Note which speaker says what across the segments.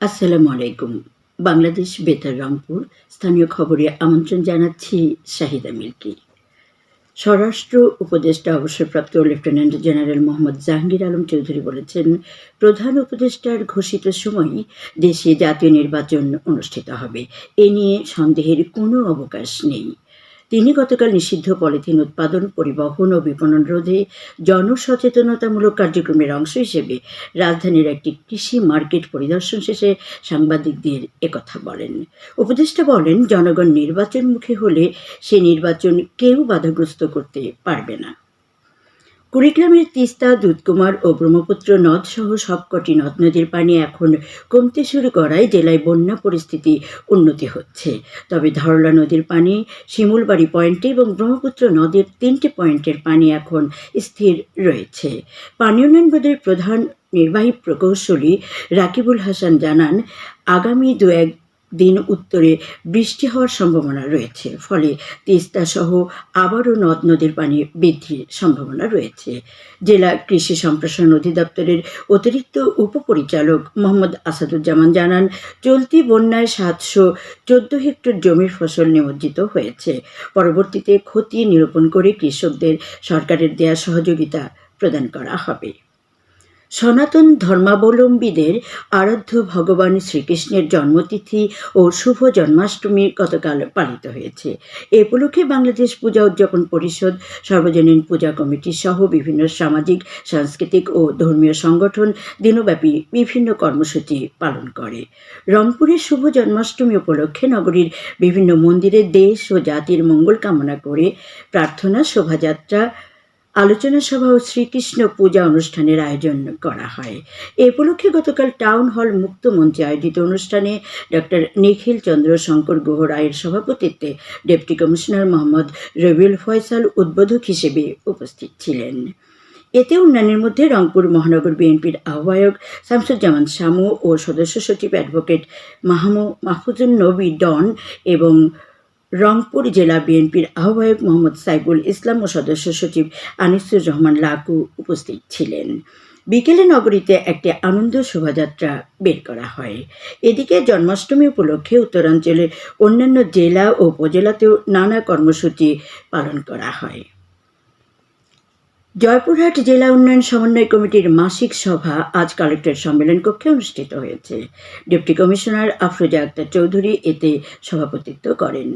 Speaker 1: আসসালামু আলাইকুম। বাংলাদেশ বেতার রংপুর স্থানীয় খবরে আমন্ত্রণ জানাচ্ছি শাহিদা মিল্কি স্বরাষ্ট্র উপদেষ্টা অবসরপ্রাপ্ত লেফটেন্যান্ট জেনারেল মোহাম্মদ জাহাঙ্গীর আলম চৌধুরী বলেছেন, প্রধান উপদেষ্টার ঘোষিত সময়ই দেশে জাতীয় নির্বাচন অনুষ্ঠিত হবে। এ নিয়ে সন্দেহের কোনো অবকাশ নেই। তিনি গতকাল নিষিদ্ধ পলিথিন উৎপাদন, পরিবহন ও বিপণন রোধে জনসচেতনতামূলক কার্যক্রমের অংশ হিসেবে রাজধানীর একটি কৃষি মার্কেট পরিদর্শন শেষে সাংবাদিকদের একথা বলেন। উপদেষ্টা বলেন, জনগণ নির্বাচনমুখী হলে সে নির্বাচন কেউ বাধাগ্রস্ত করতে পারবে না। কুড়িগ্রামের তিস্তা, দুধকুমার ও ব্রহ্মপুত্র নদ সহ সবকটি নদ নদীর পানি এখন কমতে শুরু করায় জেলায় বন্যা পরিস্থিতি উন্নতি হচ্ছে। তবে ধরলা নদীর পানি, শিমুলবাড়ি পয়েন্টে এবং ব্রহ্মপুত্র নদের তিনটি পয়েন্টের পানি এখন স্থির রয়েছে। পানি উন্নয়ন বোর্ডের প্রধান নির্বাহী প্রকৌশলী রাকিবুল হাসান জানান, আগামী দু এক দিন উত্তরে বৃষ্টি হওয়ার সম্ভাবনা রয়েছে, ফলে তিস্তা সহ আবারও নদ নদীর পানি বৃদ্ধির সম্ভাবনা রয়েছে। জেলা কৃষি সম্প্রসারণ অধিদপ্তরের অতিরিক্ত উপপরিচালক মোহাম্মদ আসাদুজ্জামান জানান, চলতি বন্যায় সাতশো চোদ্দ হেক্টর জমির ফসল নিমজ্জিত হয়েছে। পরবর্তীতে ক্ষতি নিরূপণ করে কৃষকদের সরকারের দেয়া সহযোগিতা প্রদান করা হবে। সনাতন ধর্মাবলম্বীদের আরাধ্য ভগবান শ্রীকৃষ্ণের জন্মতিথি ও শুভ জন্মাষ্টমী গতকাল পালিত হয়েছে। এ উপলক্ষে বাংলাদেশ পূজা উদযাপন পরিষদ, সর্বজনীন পূজা কমিটি সহ বিভিন্ন সামাজিক, সাংস্কৃতিক ও ধর্মীয় সংগঠন দিনব্যাপী বিভিন্ন কর্মসূচি পালন করে। রংপুরের শুভ জন্মাষ্টমী উপলক্ষে নগরীর বিভিন্ন মন্দিরে দেশ ও জাতির মঙ্গল কামনা করে প্রার্থনা, শোভাযাত্রা আলোচনা সভা ও শ্রীকৃষ্ণ পূজা অনুষ্ঠানের আয়োজন করা হয়। এ উপলক্ষে গতকাল টাউন হল মুক্ত মঞ্চে আয়োজিত অনুষ্ঠানে ডক্টর নিখিল চন্দ্র শঙ্কর গুহ রায়ের সভাপতিত্বে ডেপুটি কমিশনার মোহাম্মদ রবিউল ফয়সাল উদ্বোধক হিসেবে উপস্থিত ছিলেন। এতে অন্যান্যের মধ্যে রংপুর মহানগর বিএনপির আহ্বায়ক শামসুজ্জামান শামু ও সদস্য সচিব অ্যাডভোকেট মাহমু মাহফুজুল নবী ডন এবং রংপুর জেলা বিএনপির আহ্বায়ক মোহাম্মদ সাইবুল ইসলাম ও সদস্য সচিব আনিসুর রহমান লাকু উপস্থিত ছিলেন। বিকেলে নগরীতে একটি আনন্দ শোভাযাত্রা বের করা হয়। এদিকে জন্মাষ্টমী উপলক্ষে উত্তরাঞ্চলের অন্যান্য জেলা ও উপজেলাতেও নানা কর্মসূচি পালন করা হয়। জয়পুরহাট জেলা উন্নয়ন সমন্বয় কমিটির মাসিক সভা আজ কালেক্টর সম্মেলন কক্ষে অনুষ্ঠিত হয়েছে। ডেপুটি কমিশনার আফরোজা আক্তার চৌধুরী এতে সভাপতিত্ব করেন।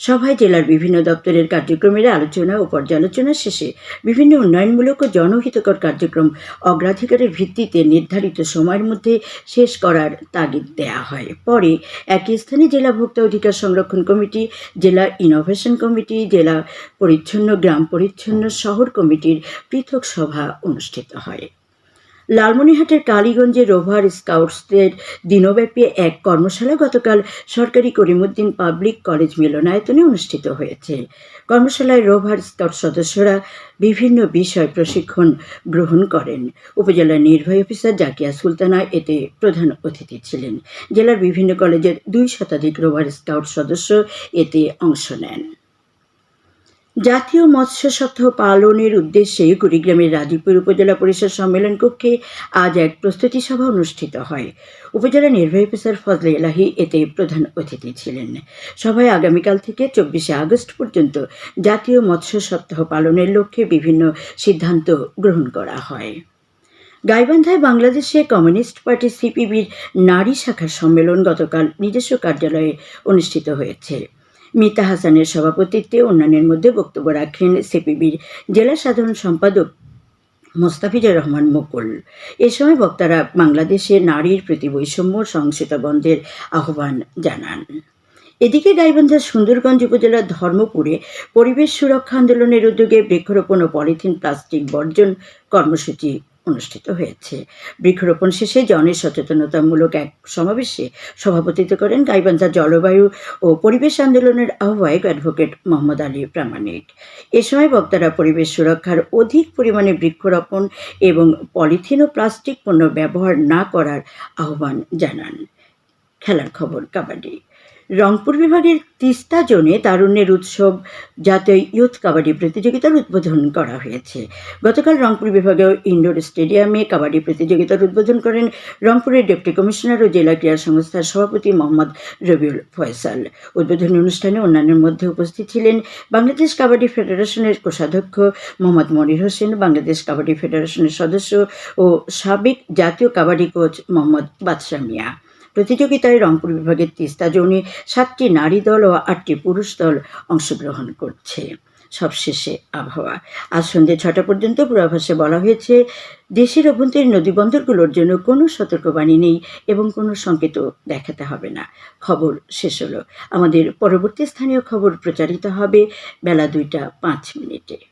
Speaker 1: সভায় জেলার বিভিন্ন দপ্তরের কার্যক্রমের আলোচনা ও পর্যালোচনা শেষে বিভিন্ন উন্নয়নমূলক ও জনহিতকর কার্যক্রম অগ্রাধিকারের ভিত্তিতে নির্ধারিত সময়ের মধ্যে শেষ করার তাগিদ দেয়া হয়। পরে একই স্থানে জেলা ভোক্তা অধিকার সংরক্ষণ কমিটি, জেলা ইনোভেশন কমিটি, জেলা পরিচ্ছন্ন, গ্রাম পরিচ্ছন্ন, শহর কমিটির পৃথক সভা অনুষ্ঠিত হয়। লালমনিরহাটের কালীগঞ্জে রোভার স্কাউটসদের দিনব্যাপী এক কর্মশালা গতকাল সরকারি করিমুদ্দিন পাবলিক কলেজ মিলনায়তনে অনুষ্ঠিত হয়েছে। কর্মশালায় রোভার স্কাউট সদস্যরা বিভিন্ন বিষয় প্রশিক্ষণ গ্রহণ করেন। উপজেলার নির্বাহী অফিসার জাকিয়া সুলতানা এতে প্রধান অতিথি ছিলেন। জেলার বিভিন্ন কলেজের দুই শতাধিক রোভার স্কাউট সদস্য এতে অংশ নেন। জাতীয় মৎস্য সপ্তাহ পালনের উদ্দেশ্যে কুড়িগ্রামের রাজীবপুর উপজেলা পরিষদ সম্মেলন কক্ষে আজ এক প্রস্তুতি সভা অনুষ্ঠিত হয়। উপজেলা নির্বাহী অফিসার ফজলে এলাহি এতে প্রধান অতিথি ছিলেন। সভায় আগামীকাল থেকে চব্বিশে আগস্ট পর্যন্ত জাতীয় মৎস্য সপ্তাহ পালনের লক্ষ্যে বিভিন্ন সিদ্ধান্ত গ্রহণ করা হয়। গাইবান্ধায় বাংলাদেশে কমিউনিস্ট পার্টি সিপিবির নারী শাখার সম্মেলন গতকাল নিজস্ব কার্যালয়ে অনুষ্ঠিত হয়েছে। মিতা হাসানের সভাপতিত্বে অন্যান্যের মধ্যে বক্তব্য রাখেন সিপিবির জেলা সাধারণ সম্পাদক মোস্তাফিজুর রহমান মুকুল। এ সময় বক্তারা বাংলাদেশে নারীর প্রতি বৈষম্য সহিংসতা বন্ধের আহ্বান জানান। এদিকে গাইবান্ধার সুন্দরগঞ্জ উপজেলার ধর্মপুরে পরিবেশ সুরক্ষা আন্দোলনের উদ্যোগে বৃক্ষরোপণ ও পলিথিন, প্লাস্টিক বর্জন কর্মসূচি অনুষ্ঠিত হয়েছে। বৃক্ষরোপণ শেষে জনের সচেতনতামূলক এক সমাবেশে সভাপতিত্ব করেন গাইবান্ধা জলবায়ু ও পরিবেশ আন্দোলনের আহ্বায়ক অ্যাডভোকেট মোহাম্মদ আলী প্রামাণিক। এ সময় বক্তারা পরিবেশ সুরক্ষার অধিক পরিমাণে বৃক্ষরোপণ এবং পলিথিন ও প্লাস্টিক পণ্য ব্যবহার না করার আহ্বান জানান। খেলার খবর, কাবাডি। রংপুর বিভাগের তিস্তা জোনে তারুণ্যের উৎসব জাতীয় ইয়ুথ কাবাডি প্রতিযোগিতার উদ্বোধন করা হয়েছে। গতকাল রংপুর বিভাগীয় ইনডোর স্টেডিয়ামে কাবাডি প্রতিযোগিতার উদ্বোধন করেন রংপুরের ডেপুটি কমিশনার ও জেলা ক্রীড়া সংস্থার সভাপতি মোহাম্মদ রবিউল ফয়সাল। উদ্বোধনী অনুষ্ঠানে অন্যান্যের মধ্যে উপস্থিত ছিলেন বাংলাদেশ কাবাডি ফেডারেশনের কোষাধ্যক্ষ মোহাম্মদ মনির হোসেন, বাংলাদেশ কাবাডি ফেডারেশনের সদস্য ও সাবেক জাতীয় কাবাডি কোচ মোহাম্মদ বাদশাহ মিয়া। প্রতিযোগিতায় রংপুর বিভাগের তিস্তা জোনে সাতটি নারী দল ও আটটি পুরুষ দল অংশগ্রহণ করছে। সবশেষে আবহাওয়া। আজ সন্ধ্যে ছটা পর্যন্ত পূর্বাভাসে বলা হয়েছে, দেশের অভ্যন্তরীণ নদীবন্দরগুলোর জন্য কোনো সতর্কবাণী নেই এবং কোনো সংকেতও দেখাতে হবে না। খবর শেষ হলো। আমাদের পরবর্তী স্থানীয় খবর প্রচারিত হবে বেলা দুইটা পাঁচ মিনিটে।